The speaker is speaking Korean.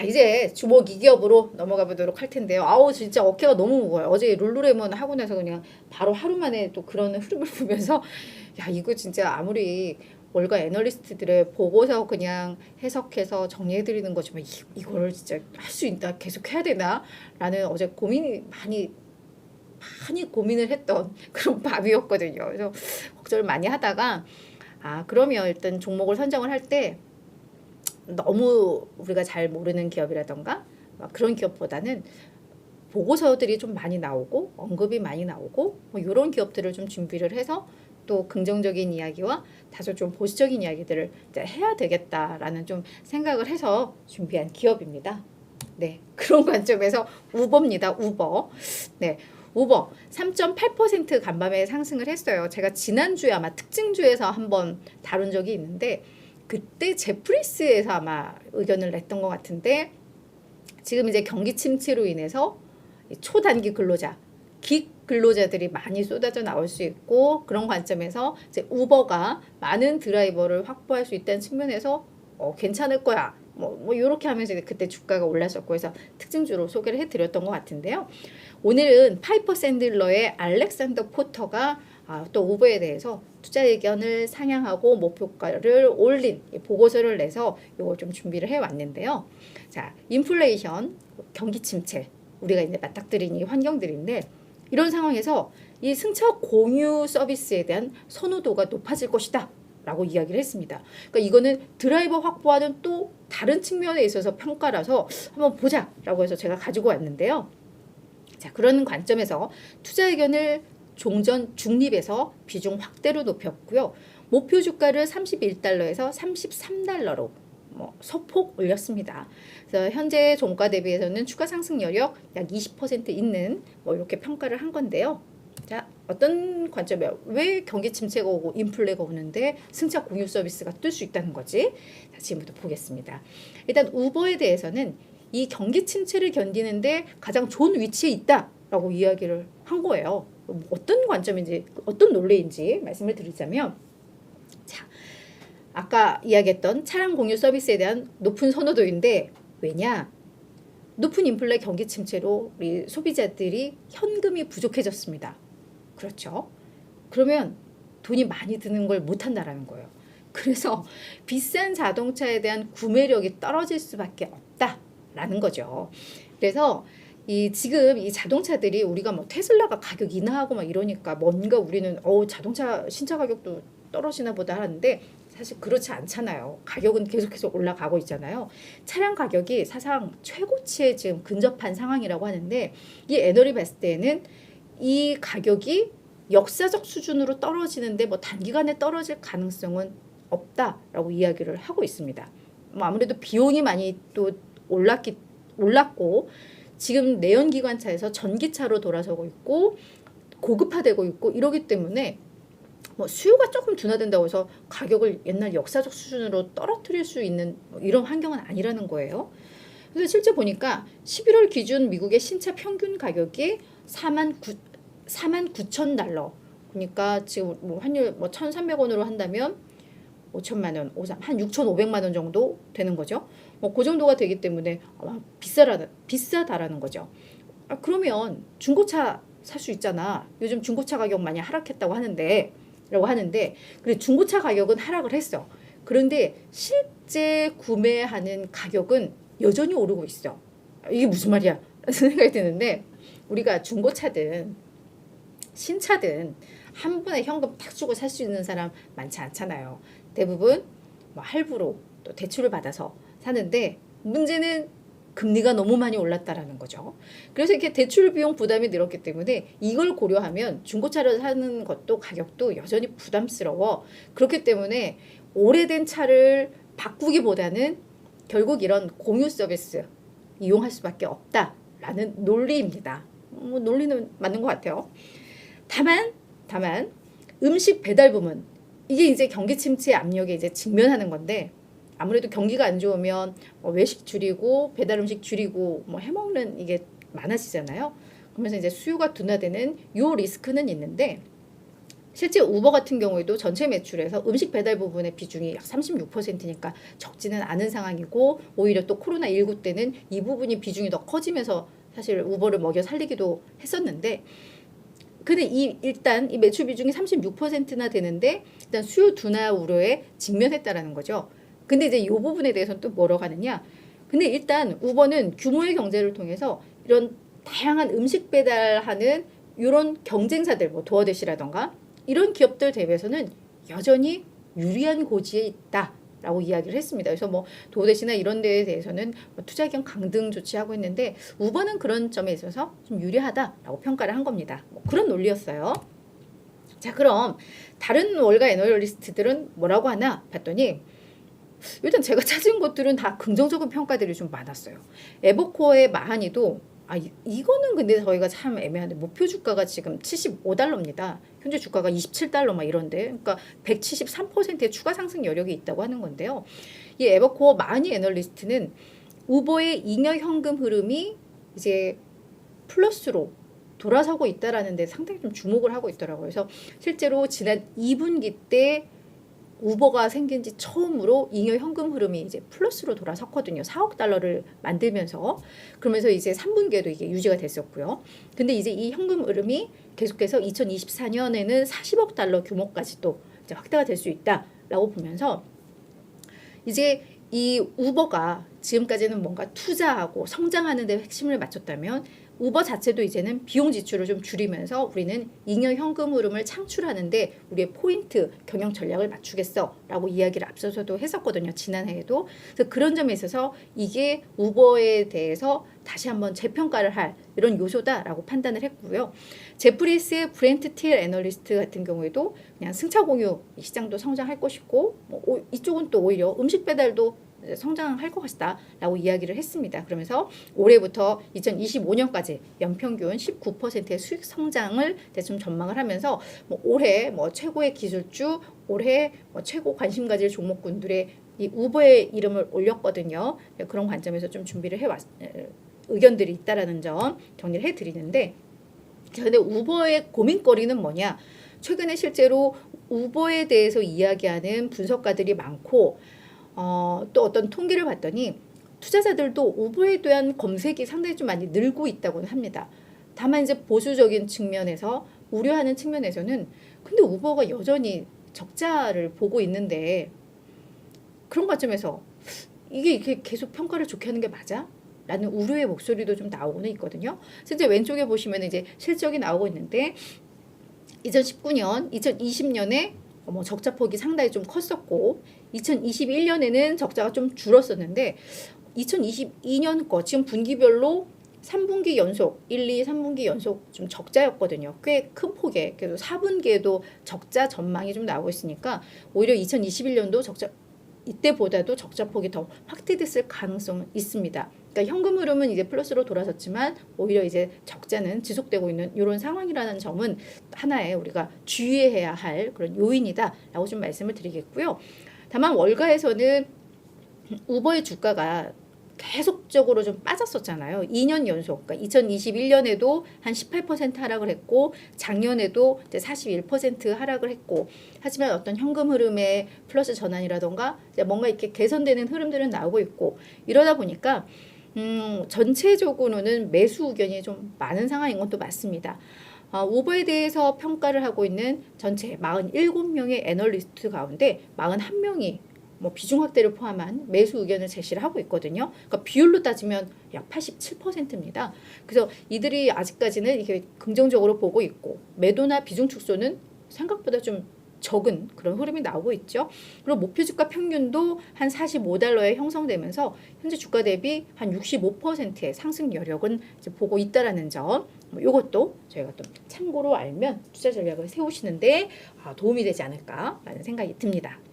자 이제 주목 이기업으로 넘어가 보도록 할 텐데요. 아우 진짜 어깨가 너무 무거워요. 어제 룰루레몬 하고 나서 그냥 바로 하루 만에 또 그런 흐름을 보면서 야 이거 진짜 아무리 월가 애널리스트들의 보고서 그냥 해석해서 정리해 드리는 거지만 이, 이거를 진짜 할 수 있다 계속 해야 되나 라는 어제 고민이 많이 많이 고민을 했던 그런 밤이었거든요. 그래서 걱정을 많이 하다가 아 그러면 일단 종목을 선정을 할때 너무 우리가 잘 모르는 기업이라던가 막 그런 기업보다는 보고서들이 좀 많이 나오고 언급이 많이 나오고 뭐 이런 기업들을 좀 준비를 해서 또 긍정적인 이야기와 다소 좀 보수적인 이야기들을 해야 되겠다라는 좀 생각을 해서 준비한 기업입니다. 네 그런 관점에서 우버입니다. 우버. 네. 우버 3.8% 간밤에 상승을 했어요. 제가 지난주에 아마 특징주에서 한번 다룬 적이 있는데 그때 제프리스에서 아마 의견을 냈던 것 같은데 지금 이제 경기 침체로 인해서 이 초단기 근로자, 기 근로자들이 많이 쏟아져 나올 수 있고 그런 관점에서 이제 우버가 많은 드라이버를 확보할 수 있다는 측면에서 어, 괜찮을 거야. 뭐, 뭐 이렇게 하면서 그때 주가가 올랐었고 해서 특징주로 소개를 해드렸던 것 같은데요. 오늘은 파이퍼 샌들러의 알렉산더 포터가 아, 또 우버에 대해서 투자 의견을 상향하고 목표가를 올린 이 보고서를 내서 이걸 좀 준비를 해 왔는데요. 자, 인플레이션, 경기 침체, 우리가 이제 맞닥뜨린 이 환경들인데 이런 상황에서 이 승차 공유 서비스에 대한 선호도가 높아질 것이다. 라고 이야기를 했습니다. 그러니까 이거는 드라이버 확보하는 또 다른 측면에 있어서 평가라서 한번 보자 라고 해서 제가 가지고 왔는데요. 자, 그런 관점에서 투자 의견을 종전 중립에서 비중 확대로 높였고요. 목표 주가를 31달러에서 33달러로 뭐 소폭 올렸습니다. 그래서 현재 종가 대비해서는 추가 상승 여력 약 20% 있는 뭐 이렇게 평가를 한 건데요. 자, 어떤 관점이에요? 왜 경기 침체가 오고 인플레가 오는데 승차 공유 서비스가 뜰 수 있다는 거지? 자, 지금부터 보겠습니다. 일단 우버에 대해서는 이 경기 침체를 견디는데 가장 좋은 위치에 있다라고 이야기를 한 거예요. 뭐 어떤 관점인지, 어떤 논리인지 말씀을 드리자면, 자, 아까 이야기했던 차량 공유 서비스에 대한 높은 선호도인데, 왜냐? 높은 인플레 경기 침체로 우리 소비자들이 현금이 부족해졌습니다. 그렇죠. 그러면 돈이 많이 드는 걸 못한다라는 거예요. 그래서 비싼 자동차에 대한 구매력이 떨어질 수밖에 없다라는 거죠. 그래서 이 지금 이 자동차들이 우리가 뭐 테슬라가 가격 인하하고 막 이러니까 뭔가 우리는 어 자동차 신차 가격도 떨어지나 보다 하는데 사실 그렇지 않잖아요. 가격은 계속해서 올라가고 있잖아요. 차량 가격이 사상 최고치에 지금 근접한 상황이라고 하는데 이 애널이 봤을 때는 이 가격이 역사적 수준으로 떨어지는데 뭐 단기간에 떨어질 가능성은 없다라고 이야기를 하고 있습니다. 뭐 아무래도 비용이 많이 또 올랐기 올랐고 지금 내연기관차에서 전기차로 돌아서고 있고 고급화되고 있고 이러기 때문에 뭐 수요가 조금 둔화된다고 해서 가격을 옛날 역사적 수준으로 떨어뜨릴 수 있는 뭐 이런 환경은 아니라는 거예요. 그래서 실제 보니까 11월 기준 미국의 신차 평균 가격이 4만 9 4만 9천 달러. 그러니까 지금 뭐 환율 뭐 1,300원으로 한다면 5천만 원, 한 6,500만 원 정도 되는 거죠. 뭐 그 정도가 되기 때문에 아마 비싸라 비싸다라는 거죠. 아, 그러면 중고차 살 수 있잖아. 요즘 중고차 가격 많이 하락했다고 하는데 라고 하는데 그래 중고차 가격은 하락을 했어. 그런데 실제 구매하는 가격은 여전히 오르고 있어. 이게 무슨 말이야? 생각이 드는데 우리가 중고차든 신차든 한 번에 현금 탁 주고 살 수 있는 사람 많지 않잖아요. 대부분 뭐 할부로 또 대출을 받아서 사는데 문제는 금리가 너무 많이 올랐다라는 거죠. 그래서 이렇게 대출 비용 부담이 늘었기 때문에 이걸 고려하면 중고차를 사는 것도 가격도 여전히 부담스러워. 그렇기 때문에 오래된 차를 바꾸기보다는 결국 이런 공유 서비스 이용할 수밖에 없다라는 논리입니다. 뭐 논리는 맞는 것 같아요. 다만 다만 음식 배달 부문 이게 이제 경기 침체 압력에 이제 직면하는 건데 아무래도 경기가 안 좋으면 뭐 외식 줄이고 배달 음식 줄이고 뭐 해먹는 이게 많아지잖아요. 그러면서 이제 수요가 둔화되는 요 리스크는 있는데 실제 우버 같은 경우에도 전체 매출에서 음식 배달 부분의 비중이 약 36%니까 적지는 않은 상황이고 오히려 또 코로나 19 때는 이 부분이 비중이 더 커지면서 사실 우버를 먹여 살리기도 했었는데 근데 이 일단 이 매출 비중이 36%나 되는데 일단 수요 둔화 우려에 직면했다라는 거죠. 근데 이제 이 부분에 대해서는 또 뭐라고 하느냐? 근데 일단 우버는 규모의 경제를 통해서 이런 다양한 음식 배달하는 이런 경쟁사들 뭐 도어대시라던가 이런 기업들 대비해서는 여전히 유리한 고지에 있다 라고 이야기를 했습니다. 그래서 뭐 도어대시나 이런 데에 대해서는 뭐 투자 의견 강등 조치하고 있는데 우버는 그런 점에 있어서 좀 유리하다라고 평가를 한 겁니다. 뭐 그런 논리였어요. 자 그럼 다른 월가 애널리스트들은 뭐라고 하나 봤더니 일단 제가 찾은 것들은 다 긍정적인 평가들이 좀 많았어요. 에버코어의 마하니도 아 이- 이거는 근데 저희가 참 애매한데 목표 주가가 지금 75달러입니다. 현재 주가가 27달러 막 이런데 그러니까 173%의 추가 상승 여력이 있다고 하는 건데요. 이 에버코어 마하니 애널리스트는 우버의 잉여 현금 흐름이 이제 플러스로 돌아서고 있다라는 데 상당히 좀 주목을 하고 있더라고요. 그래서 실제로 지난 2분기 때 우버가 생긴 지 처음으로 잉여 현금 흐름이 이제 플러스로 돌아섰거든요. 4억 달러를 만들면서 그러면서 이제 3분기에도 이게 유지가 됐었고요. 근데 이제 이 현금 흐름이 계속해서 2024년에는 40억 달러 규모까지 또 이제 확대가 될 수 있다라고 보면서 이제 이 우버가 지금까지는 뭔가 투자하고 성장하는 데 핵심을 맞췄다면 우버 자체도 이제는 비용 지출을 좀 줄이면서 우리는 잉여 현금 흐름을 창출하는데 우리의 포인트 경영 전략을 맞추겠어라고 이야기를 앞서서도 했었거든요 지난해에도. 그래서 그런 점에 있어서 이게 우버에 대해서 다시 한번 재평가를 할 이런 요소다라고 판단을 했고요. 제프리스의 브렌트 틸 애널리스트 같은 경우에도 그냥 승차 공유 이 시장도 성장할 것이고 뭐 오- 이쪽은 또 오히려 음식 배달도 성장할 것 같다라고 이야기를 했습니다. 그러면서 올해부터 2025년까지 연평균 19%의 수익 성장을 좀 전망을 하면서 뭐 올해 뭐 최고의 기술주, 올해 뭐 최고 관심 가질 종목군들의 이 우버의 이름을 올렸거든요. 네, 그런 관점에서 좀 준비를 해왔 에, 의견들이 있다라는 점 정리를 해드리는데 자, 근데 우버의 고민거리는 뭐냐? 최근에 실제로 우버에 대해서 이야기하는 분석가들이 많고 어, 또 어떤 통계를 봤더니 투자자들도 우버에 대한 검색이 상당히 좀 많이 늘고 있다고는 합니다. 다만 이제 보수적인 측면에서 우려하는 측면에서는 근데 우버가 여전히 적자를 보고 있는데 그런 관점에서 이게 이렇게 계속 평가를 좋게 하는 게 맞아? 라는 우려의 목소리도 좀 나오고는 있거든요. 실제 왼쪽에 보시면 이제 실적이 나오고 있는데 2019년, 2020년에 뭐 적자 폭이 상당히 좀 컸었고 2021년에는 적자가 좀 줄었었는데 2022년 거 지금 분기별로 3분기 연속 1, 2, 3분기 연속 좀 적자였거든요. 꽤 큰 폭에 그래도 4분기에도 적자 전망이 좀 나오고 있으니까 오히려 2021년도 적자 이때보다도 적자 폭이 더 확대됐을 가능성은 있습니다. 그러니까 현금 흐름은 이제 플러스로 돌아섰지만 오히려 이제 적자는 지속되고 있는 이런 상황이라는 점은 하나의 우리가 주의해야 할 그런 요인이다라고 좀 말씀을 드리겠고요. 다만 월가에서는 우버의 주가가 계속적으로 좀 빠졌었잖아요. 2년 연속. 그러니까 2021년에도 한 18% 하락을 했고 작년에도 이제 41% 하락을 했고 하지만 어떤 현금 흐름의 플러스 전환이라던가 뭔가 이렇게 개선되는 흐름들은 나오고 있고 이러다 보니까 음, 전체적으로는 매수 의견이 좀 많은 상황인 것도 맞습니다. 어, 우버에 대해서 평가를 하고 있는 전체 47명의 애널리스트 가운데 41명이 뭐 비중 확대를 포함한 매수 의견을 제시를 하고 있거든요. 그러니까 비율로 따지면 약 87%입니다. 그래서 이들이 아직까지는 이게 긍정적으로 보고 있고 매도나 비중 축소는 생각보다 좀 적은 그런 흐름이 나오고 있죠. 그리고 목표 주가 평균도 한 45달러에 형성되면서 현재 주가 대비 한 65%의 상승 여력은 보고 있다라는 점. 뭐 이것도 저희가 또 참고로 알면 투자 전략을 세우시는데 아, 도움이 되지 않을까라는 생각이 듭니다.